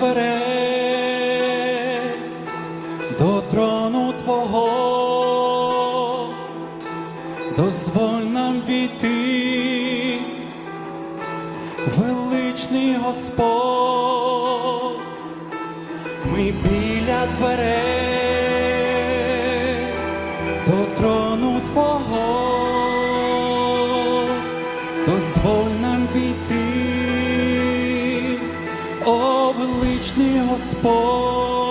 вперед до трону Твого, дозволь нам війти, величний Господь, ми біля дверей до трону Твого, дозволь нам війти. os povos.